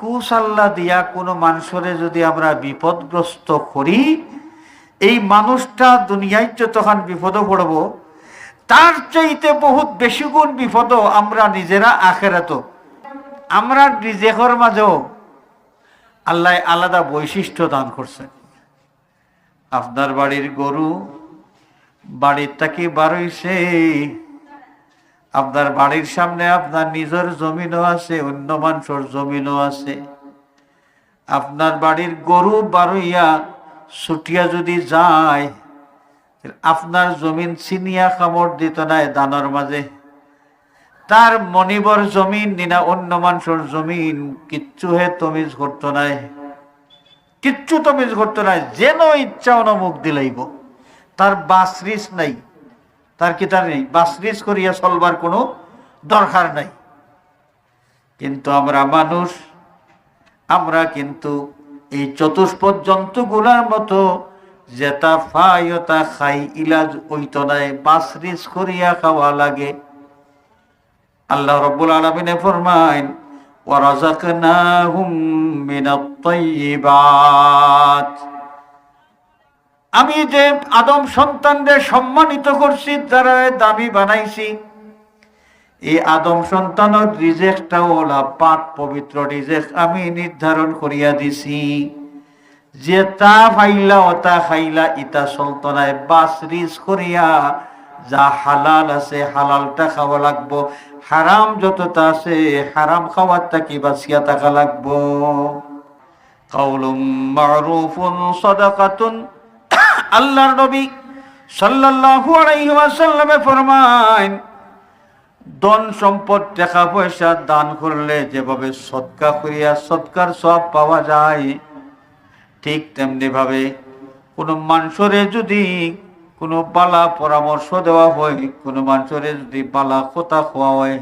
কুসাল্লা দিয়া কোনো মানুষরে যদি আমরা বিপদগ্রস্ত করি, এই মানুষটা দুনিয়ায় যতক্ষণ বিপদে পড়ব, তার চাইতে বহুত বেশি গুণ বিপদ আমরা নিজেরা আখেরাত আমরা নিজের মাঝেও আল্লাহ আলাদা বৈশিষ্ট্য দান করছেন। আপনার বাড়ির গরু বাড়ির তাকে বারইছে আপনার বাড়ির সামনে আপনার নিজের জমিনও আছে, অন্য মানুষের জমিনও আছে। আপনার বাড়ির গরু বারইয়া ছুটিয়া যদি যায় আপনার জমিন চিনিয়া কামড় দিত নাই দানোর মাঝে। তার মনিবর জমিন, নিনা অন্য মানুষের জমিন, কিচ্ছু হে তমিজ করতো নাই কিচ্ছু তমিজ করতো নাই যেন ইচ্ছা অনুমুখ দিলাইব। তার বাসরিস নাই। তার কি তার নেই? বাসরিস করিয়া চলবার কোনো দরকার নাই। কিন্তু আমরা মানুষ, আমরা কিন্তু এই চতুষ্পদ জন্তুগুলার মতো যেটা ওটা খাই, ইলাজ ওইত নাই বাসরিস করিয়া খাওয়া লাগে। আল্লাহ রব্বুল আলমিনে ফরমাইন ওয়ারাজাকনাহুম মিনাত তাইয়্যিবাত আমি যে আদম সন্তানদের সম্মানিত করছি যারা দাবি বানাইছি, এই আদম সন্তানের রিজেকটা ওলা পাক পবিত্র রিজেক আমি নির্ধারণ করিয়া দিছি। যে তা ফাইলা ওতা খাইলা, ইতা সলতনায় বাস রিজ করিয়া যা হালাল আছে হালালটা খাওয়া লাগবো। হারাম যতটা আছে, হারাম খাওয়ার তাকি বাঁচিয়া থাকা লাগবো। কাউলুম মারুফুন সদাকাতুন আল্লাহর নবী সাল্লাল্লাহু আলাইহি ওয়াসাল্লামে ফরমান ধন সম্পদ, টাকা পয়সা দান করলে যেভাবে সৎকা করিয়া সৎকার সব পাওয়া যায়, ঠিক তেমনি ভাবে কোনো মানুষরে যদি কোনো বালা পরামর্শ দেওয়া হয়, কোনো মানুষরে যদি বালা কথা খোয়া হয়,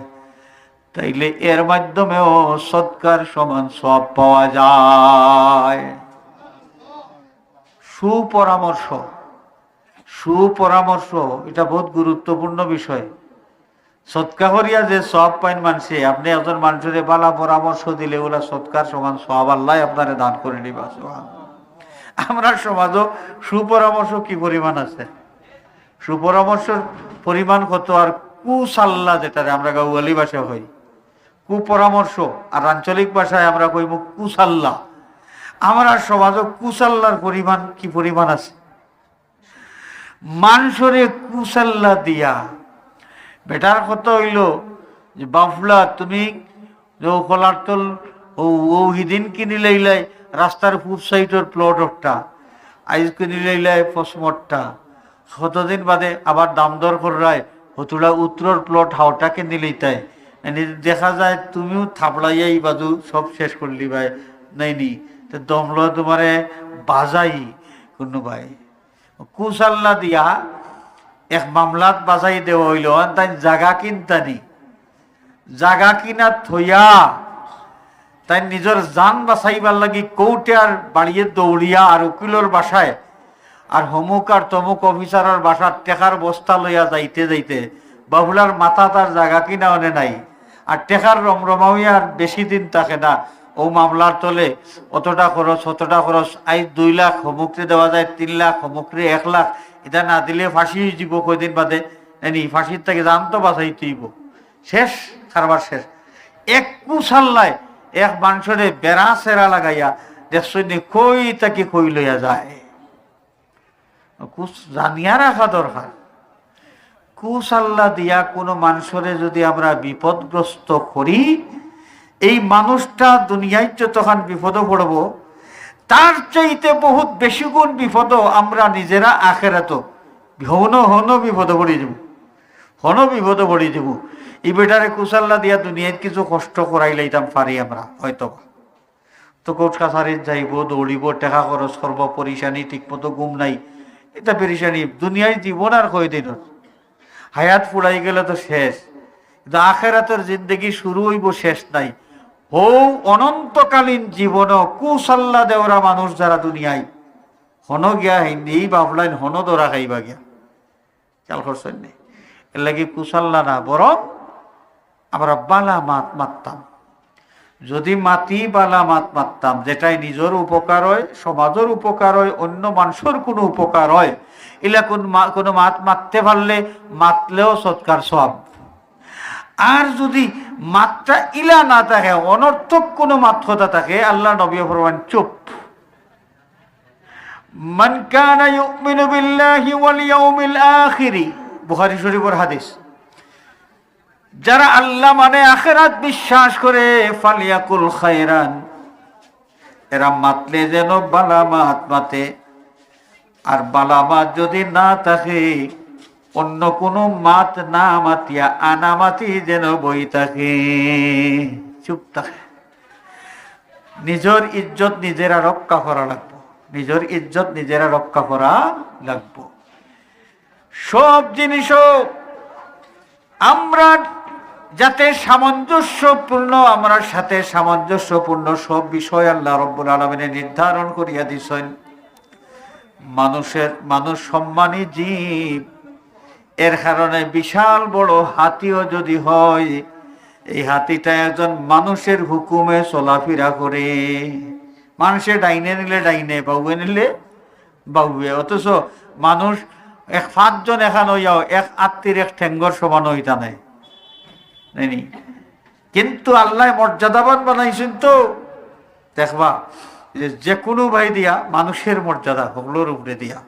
তাইলে এর মাধ্যমেও সৎকার সমান সব পাওয়া যায়। সুপরামর্শ। সুপরামর্শ, এটা বহুত গুরুত্বপূর্ণ বিষয়। সৎকা করিয়া যে সব পাইন মানছে, আপনি একজন মানুষের বালা পরামর্শ দিলে ওলা সৎকার সমান সব আল্লাহ আপনারে দান করে নিবা আমরা সমাজও সুপরামর্শ কি পরিমাণ আছে? সুপরামর্শের পরিমাণ কত আর কুসাল্লা যেটা আমরা গাউয়ালি ভাষা হই কুপরামর্শ, আর আঞ্চলিক ভাষায় আমরা কইব কুসাল্লা। আমরা সমাজও কুসাল্লার পরিমাণ কি পরিমাণ আছে? মানুষরে কুসাল্লা দিয়া। বেটার কথা হইল যে, বাফলা, তুমি কলার তল ও ও হিদিন কিনি রাস্তার পূব সাইডের প্লটরটা আইজ কিনি লইলাই পশ্চিমরটা কতদিন বাদে আবার দাম দর করায় হতুড়া উত্তর প্লট হাওটা কিনি লইতাই। দেখা যায় তুমিও থাপড়াইয়াই বাজু সব শেষ করলি ভাই, নাইনি? দমল তোমারে বাজাই কোনো ভাই। কুসাল্লা দিয়া এক মামলাত বাজাই দেওয়া হইল তাই জাগা কিনতানি জাগা কিনা থইয়া তাই নিজের জান বাঁচাইবার লাগি কৌটে কৌটার বাড়িয়ে দৌড়িয়া আর উকিলর বাসায় আর হমুক আর তমুক অফিসারের বাসার টেকার বস্তা লইয়া যাইতে যাইতে বাবুলার মাথা তার জাগা কিনা অনে নাই। আর টেকার রমরমাউই আর বেশি দিন থাকে না। ও মামলার তলে অতটা খরচ অতটা খরচ। আই দুই লাখ হমুকরে দেওয়া যায়, তিন লাখ হমুকরে এক লাখ। এটা না দিলে ফাঁসি যাব কয়দিন বাদে? এনি ফাঁসির থেকে জান তো বাঁচাই তুইব। শেষ, কারবার শেষ। এক কুসাল্লায় এক মানুষরে বেড়া সেরা লাগাইয়া দেখছি কই তাকে কই লইয়া যায়? কুস জানিয়া রাখা দরকার। কুসাল্লা দিয়া কোনো মানুষরে যদি আমরা বিপদগ্রস্ত করি এই মানুষটা দুনিয়ায় যতক্ষণ বিপদে পড়ব, তার চাইতে বহুত বেশি গুণ বিপদ আমরা নিজেরা আখেরাত হন হন বিপদে পড়ে যাব হন বিপদে পড়ে যাব। এই বেটারে কুসাল্লা দিয়া দুনিয়ায় কিছু কষ্ট করাই লাইতাম পারি আমরা হয়তো তো কোর্ট কাছারিত যাইব দৌড়িব টেকা খরচ করব পরিশানি ঠিকমতো ঘুম নাই এটা পেরিশানি দুনিয়ায় জীবন আর কয়দিনত হায়াত ফুরাই গেলে তো শেষ কিন্তু আখেরাতের জিন্দগি শুরু হইব, শেষ নাই। হৌ অনন্তকালীন জীবন কুসাল্লা দেওরা মানুষ যারা দুনিয়ায়। হন গিয়া হিন্দি বাবলাইন হন দরা খাইবা গিয়া। খেয়াল করছেন নি? এর লাগি কুসাল্লা না, বরং আমরা বালা মাত মারতাম যদি মাতি বালা মাত মারতাম যেটাই নিজের উপকার হয়, সমাজের উপকার হয়, অন্য মানুষের কোনো উপকার হয়, এলা কোন কোনো মাত মারতে পারলে মাতলেও সৎকার সব। আর যদি মাত্রা ইলা না থাকে, অনর্থক কোনো মাত্রতা থাকে, আল্লাহ নবী ফরমান চুপ। মান কানা ইউমিনু বিল্লাহি ওয়াল ইয়াউমিল আখিরি, বুখারী শরীফের হাদিস। যারা আল্লাহ মানে আখেরাত বিশ্বাস করে, ফালিয়াকুল খায়রান, এরা মাতলে যেন বালামাত মাতে, আর বালামাত যদি না থাকে অন্য কোনো মাত না মাতিয়া আনামাতি যেন বই থাকে। চুপ থাকে। নিজের ইজ্জত নিজেরা রক্ষা করা লাগবো। নিজের ইজ্জত নিজেরা রক্ষা করা লাগবো। সব জিনিসও আমরা যাতে সামঞ্জস্যপূর্ণ, আমরা সাথে সামঞ্জস্যপূর্ণ সব বিষয় আল্লাহ রব্বুল আলমিনে নির্ধারণ করিয়া দিছেন। মানুষের, মানুষ সম্মানী জীব। এর কারণে বিশাল বড় হাতিও যদি হয়, এই হাতিটা একজন মানুষের হুকুমে চলাফেরা করে। মানুষে ডাইনে নিলে ডাইনে, বাউয়ে নিলে বাউয়ে। অথচ মানুষ এক পাঁচজন এখান হইয়াও এক আত্মীর এক ঠেঙ্গর সমান হইতা নাই কিন্তু আল্লাহ মর্যাদাবান বানাইছেন তো। দেখবা, যে কোনো ভাই দিয়া মানুষের মর্যাদা হগলোর উপরে দিয়া।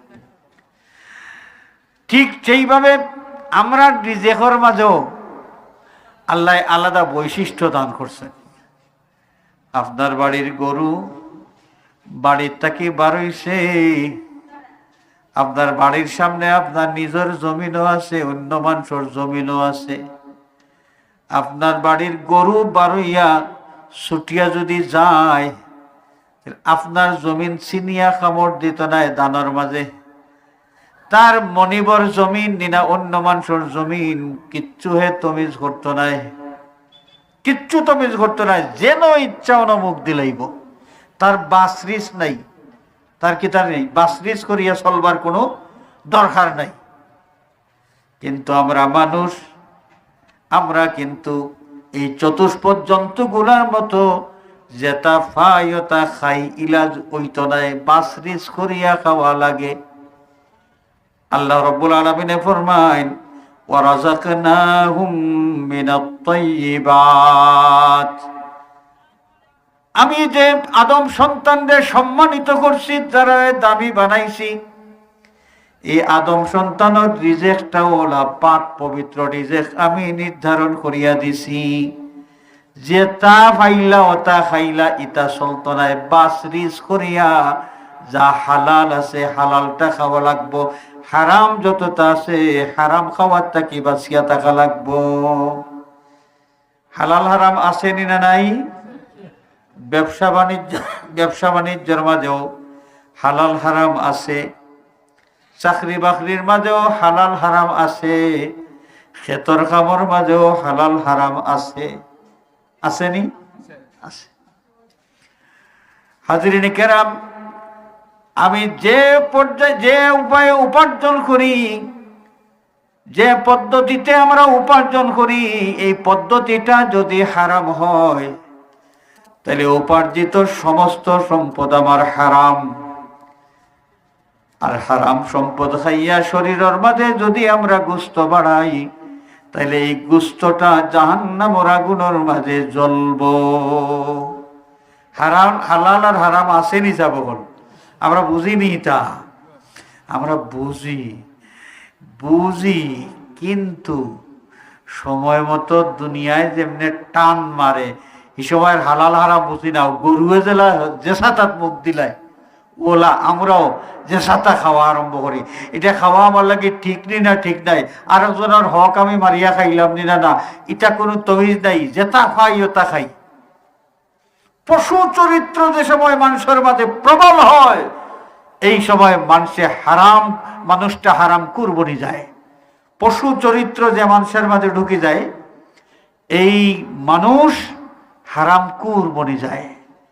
ঠিক সেইভাবে আমরা রিজেকর মাঝেও আল্লাহ আলাদা বৈশিষ্ট্য দান করছেন। আপনার বাড়ির গরু বাড়ির তাকে বারইছে আপনার বাড়ির সামনে আপনার নিজের জমিনও আছে, অন্য মানুষের জমিনও আছে। আপনার বাড়ির গরু বারইয়া ছুটিয়া যদি যায়, আপনার জমিন চিনিয়া কামড় দিত নাই দানোর মাঝে। তার মনিবর জমিন, নিনা অন্য মানুষের জমিন, কিচ্ছু হে তমিজ করতো নাই। কিচ্ছু তমিজ করতো নাই, যেন ইচ্ছা অনুমুখ দিলাইব তার বাসরিস নাই। তার কি তার নেই? বাসরিস করিয়া চলবার কোনো দরকার নাই। কিন্তু আমরা মানুষ, আমরা কিন্তু এই চতুষ্পদ জন্তুগুলার মতো যেটা ফাই খাই, ইলাজ ওইত নাই। বাসরিস করিয়া খাওয়া লাগে। আল্লাহ রব্বুল আলমিনে ফরমাইন আমি যে আদম সন্তানদের সম্মানিত করছি, যারা দাবি বানাইছি এই আদম ওলা পাক পবিত্র রিজেক আমি নির্ধারণ করিয়া দিছি। যে তা ফাইলা ও তা খাইলা, ইতা সলতনায় বাস রিজ করিয়া যা হালাল আছে হালালটা খাওয়া লাগবো। হারাম যতটা আছে হারাম খাওয়ার তাকি বাঁচিয়া থাকা লাগবো? হালাল হারাম আসেনি না নাই? ব্যবসা বাণিজ্য ব্যবসা বাণিজ্যের মাঝেও হালাল হারাম আছে। চাকরি বাকরির মাঝেও হালাল হারাম আছে। ক্ষেতর কামর মাঝেও হালাল হারাম আছে। আসেনি? আছে। হাজিরিনী কেরাম আমি যে পর্যায়ে, যে উপায়ে উপার্জন করি, যে পদ্ধতিতে আমরা উপার্জন করি, এই পদ্ধতিটা যদি হারাম হয়, তাহলে উপার্জিত সমস্ত সম্পদ আমার হারাম। আর হারাম সম্পদ খাইয়া শরীরের মাঝে যদি আমরা গুস্ত বাড়াই, তাহলে এই গুস্তটা জাহান্নামর আগুনের মাঝে জ্বলব। হারাম, হালাল আর হারাম আসেনি যাব আমরা বুঝিনি তা আমরা বুঝি। বুঝি, কিন্তু সময় মতো দুনিয়ায় যেমনি টান মারে, এই সময়ের হালাল হারাম বুঝি না। গরুয়ে জেলা যে সাতাত মুখ দিলাই ওলা আমরাও যে সাতা খাওয়া আরম্ভ করি। এটা খাওয়া আমার লাগে ঠিক নি না ঠিক নাই। আর একজনের হক আমি মারিয়া খাইলাম নি না না। এটা কোনো তমিজ নাই। যেটা খাই ওটা খাই। পশু চরিত্র যে সময় মানুষের মাঝে প্রবল হয়, এই সময় মানুষে হারাম, মানুষটা হারাম কুরবনি যায়। পশু চরিত্র যে মানুষের মাঝে ঢুকে যায়, এই মানুষ হারাম কুরবনি যায়।